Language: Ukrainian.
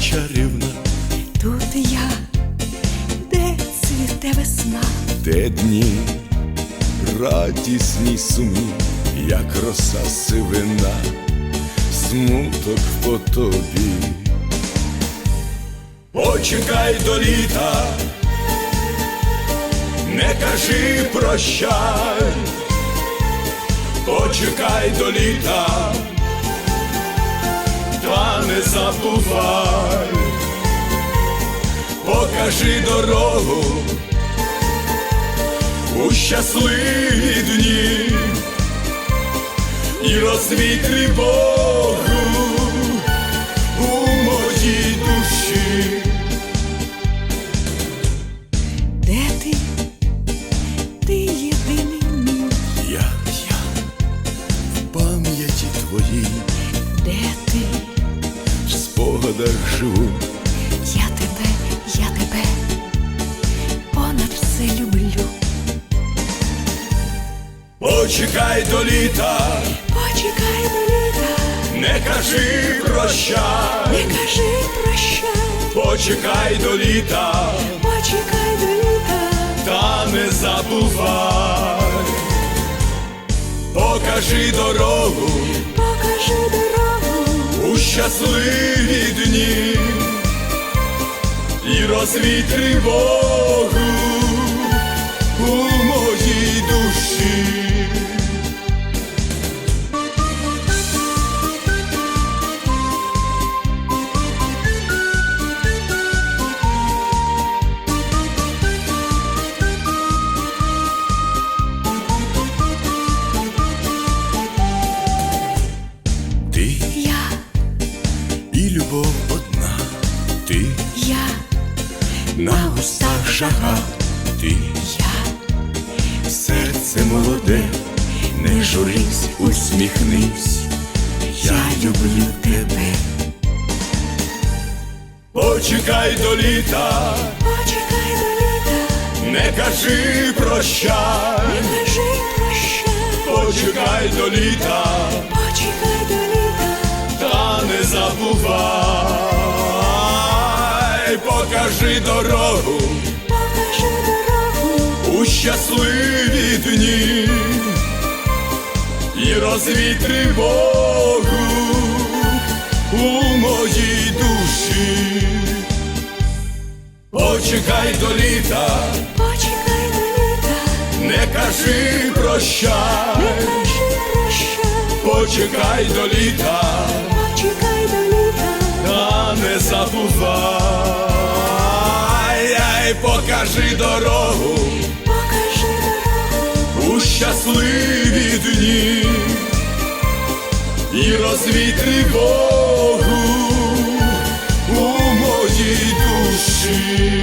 чарівна, Тут я, де цвіте весна, де дні радісні сумні, як роса сивина, смуток по тобі. Почекай до літа, не кажи прощай, почекай до літа, та не забувай, покажи дорогу у щасливі дні і розвій тривогу спогадах живу, я тебе, я тебе, понад все люблю. почекай до літа, Почекай до літа, не кажи прощай, не кажи прощай, почекай до літа, почекай до літа, та не забувай, покажи дорогу щасливі дні. І розвій тривогу любов одна, ти я, на устах жага, ти я, серце молоде, не журись, усміхнись, я люблю тебе. Почекай до літа, почекай до літа, не кажи прощай, не кажи прощай, почекай до літа, покажи дорогу. Покажи дорогу, у щасливі дні. І розвій тривогу у моїй душі. Почекай до літа, почекай до літа, не кажи прощай, не кажи прощай, почекай до літа, почекай до літа, та не забувай, Покажи дорогу. Покажи дорогу, у щасливі дні. І розвій тривогу у моїй душі.